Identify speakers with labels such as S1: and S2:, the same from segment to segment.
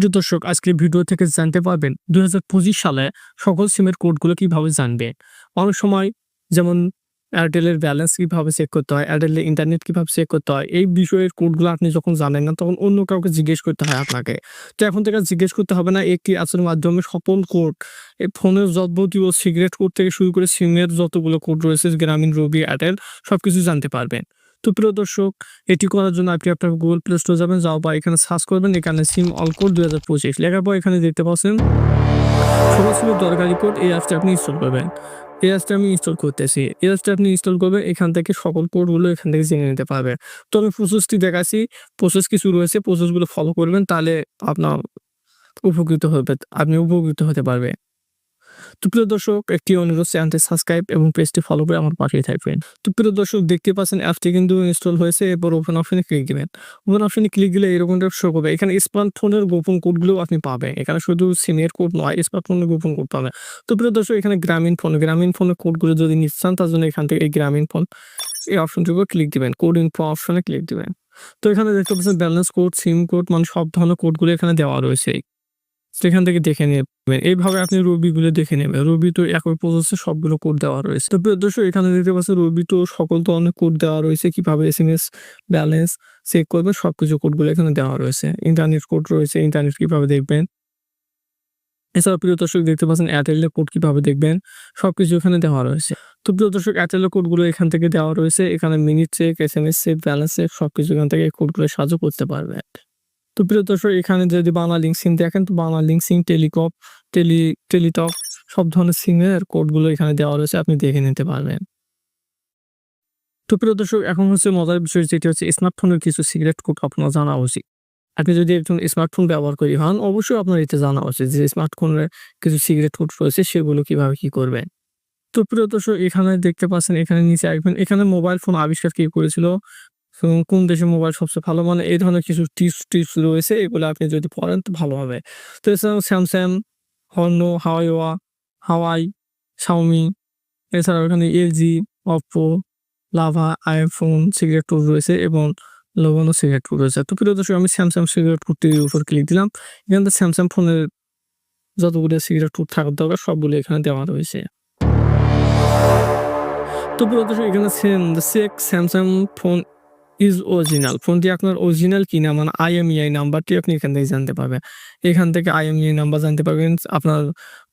S1: প্রিয় দর্শক, আজকের ভিডিও থেকে জানতে পারবেন দু হাজার পঁচিশ সালে সকল সিমের কোডগুলো কীভাবে জানবে। অনেক সময় যেমন এয়ারটেলের ব্যালেন্স কীভাবে চেক করতে হয় এয়ারটেলের ইন্টারনেট কীভাবে চেক করতে হয়, এই বিষয়ের কোডগুলো আপনি যখন জানেন না, তখন অন্য কাউকে জিজ্ঞেস করতে হয় আপনাকে। তো এখন থেকে জিজ্ঞেস করতে হবে না, একটি অ্যাপসের মাধ্যমে সকল কোড, এই ফোনের যাবতীয় সিগারেট কোড থেকে শুরু করে সিমের যতগুলো কোড রয়েছে, গ্রামীণ রবি এয়ারটেল সব কিছু জানতে পারবেন। তো প্রিয় দর্শক, এটি করার জন্য আপনি আপনার গুগল প্লে স্টোর যাবেন যাও বা এখানে সার্চ করবেন, এখানে সিম অল কোড দুই হাজার পঁচিশ। লেখার পর এখানে দেখতে পাচ্ছেন সকল সিমের দরকারি কোড এই অ্যাপসটা আপনি ইনস্টল করবেন। এই অ্যাপসটা আমি ইনস্টল করতেছি। এই অ্যাপসটা আপনি ইনস্টল করবেন এখান থেকে সকল কোডগুলো এখান থেকে জেনে নিতে পারবেন তো আমি প্রসেসটি দেখাচ্ছি প্রসেস কিছু রয়েছে প্রসেসগুলো ফলো করবেন, তাহলে আপনার উপকৃত হবে, আপনি উপকৃত হতে পারবে তো প্রিয় দর্শক, একটি অনুরোধ চ্যানেলটি সাবস্ক্রাইব এবং পেজটি ফলো করে আমার পাশেই থাকবেন। তো প্রিয় দর্শক, দেখতে পাচ্ছেন অ্যাপটি কিন্তু ইনস্টল হয়েছে, এরপর ওপেন অপশনে ক্লিক দিবেন। ওপেন অপশনে ক্লিক দিলে এরকম টাইপ শো করবে এখানে স্মার্টফোনের গোপন কোডগুলো আপনি পাবেন। এখানে শুধু সিমের কোড নয় স্মার্টফোনের গোপন কোড পাবেন। তো প্রিয় দর্শক, এখানে গ্রামীণ ফোন গ্রামীণ ফোনের কোডগুলো যদি নিচ্ছেন তার জন্য এখান থেকে এই গ্রামীণ ফোন এই অপশনটির ক্লিক দিবেন। কোড ইনফো অপশনে ক্লিক দিবেন। তো এখানে দেখতে পাচ্ছেন ব্যালেন্স কোড সিম কোড মানে সব ধরনের কোডগুলো এখানে দেওয়া রয়েছে। সেখান থেকে দেখে নেবেন এইভাবে আপনি রবিগুলো দেখে নেবেন। রবি তো একই প্রসেসে সবগুলো কোড দেওয়া রয়েছে। তো দর্শক, এখানে দেখতে পাচ্ছেন রবি তো সকল ধরনের কোড দেওয়া রয়েছে। কীভাবে S M S balance check করবেন, সবকিছু কোডগুলো এখানে দেওয়া রয়েছে। ইন্টারনেট কোড রয়েছে ইন্টারনেট কীভাবে দেখবেন? এছাড়া প্রিয় দর্শক, দেখতে পাচ্ছেন এয়ারটেলের কোড কীভাবে দেখবেন? সবকিছু এখানে দেওয়া রয়েছে। তো প্রিয় দর্শক এয়ারটেলের কোডগুলো এখান থেকে দেওয়া রয়েছে। এখানে minute check S M S check balance check সবকিছু এখান থেকে কোডগুলো সাহায্য করতে পারবেন। তো প্রিয় দর্শক, এখানে যদি বাংলা লিঙ্ক সিম দেখেন, তো বাংলা লিঙ্ক সিম টেলিকপ টেলি টেলিটক সব ধরনের সিমের কোডগুলো এখানে দেওয়া রয়েছে, আপনি দেখে নিতে পারবেন। তো প্রিয় দর্শক, এখন হচ্ছে মজার বিষয় যেটি হচ্ছে স্মার্টফোনের কিছু সিগারেট কোড আপনার জানা উচিত। আপনি যদি একজন স্মার্টফোন ব্যবহার করি হন, অবশ্যই আপনার এটা জানা উচিত যে স্মার্টফোনের কিছু সিগারেট কোড রয়েছে, সেগুলো কীভাবে কি করবেন। তো প্রিয় দর্শক, এখানে দেখতে পাচ্ছেন, এখানে নিচে আসবেন এখানে মোবাইল ফোন আবিষ্কার কে করেছিল? কোন দেশের মোবাইল সবচেয়ে ভালো? মানে এই ধরনের কিছু টিপস টিপস রয়েছে, এগুলো আপনি যদি পড়েন তো ভালো হবে। তো এছাড়াও স্যামসাং হর্নো হাওয়াইওয়া হাওয়াই শাওমি এছাড়াও এখানে এলজি অপো লাভা আইফোন সিগারেট টুর রয়েছে এবং লবণও সিগারেট টুর রয়েছে। তো প্রিয় দর্শক, আমি স্যামসাং সিগারেট টুরটির উপর ক্লিক দিলাম। এখানে তো স্যামসাং ফোনের যতগুলো সিগারেট টুর থাকার দরকার, সবগুলো এখানে দেওয়া রয়েছে। তো প্রিয় দর্শক, এখানে সেক স্যামসাং ফোন ইজ অরিজিনাল ফোনটি আপনার অরিজিনাল কিনা মানে আইএমইআই নাম্বারটি আপনি এখান থেকে জানতে পারবেন। এখান থেকে আইএমইআই নাম্বার জানতে পারবেন, আপনার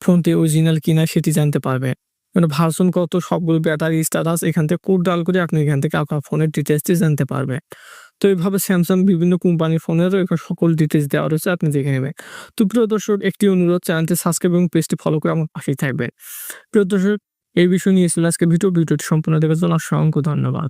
S1: ফোনটি অরিজিনাল কিনা সেটি জানতে পারবে মানে ভার্সন কত, সবগুলো ব্যাটারি স্ট্যাটাস এখান থেকে কোড ডাল করে আপনি এখান থেকে আপনার ফোনের ডিটেলসটি জানতে পারবে তো এইভাবে স্যামসাং বিভিন্ন কোম্পানির ফোনেরও এখানে সকল ডিটেলস দেওয়া রয়েছে, আপনি দেখে নেবেন। তো প্রিয় দর্শক, একটি অনুরোধ চ্যানেলটি সাবস্ক্রাইব এবং পেজটি ফলো করে আমার পাশেই থাকবে প্রিয় দর্শক, এই বিষয় নিয়ে ছিল আজকে ভিডিও। ভিডিওটি সম্পূর্ণ দেখার জন্য অসংখ্য ধন্যবাদ।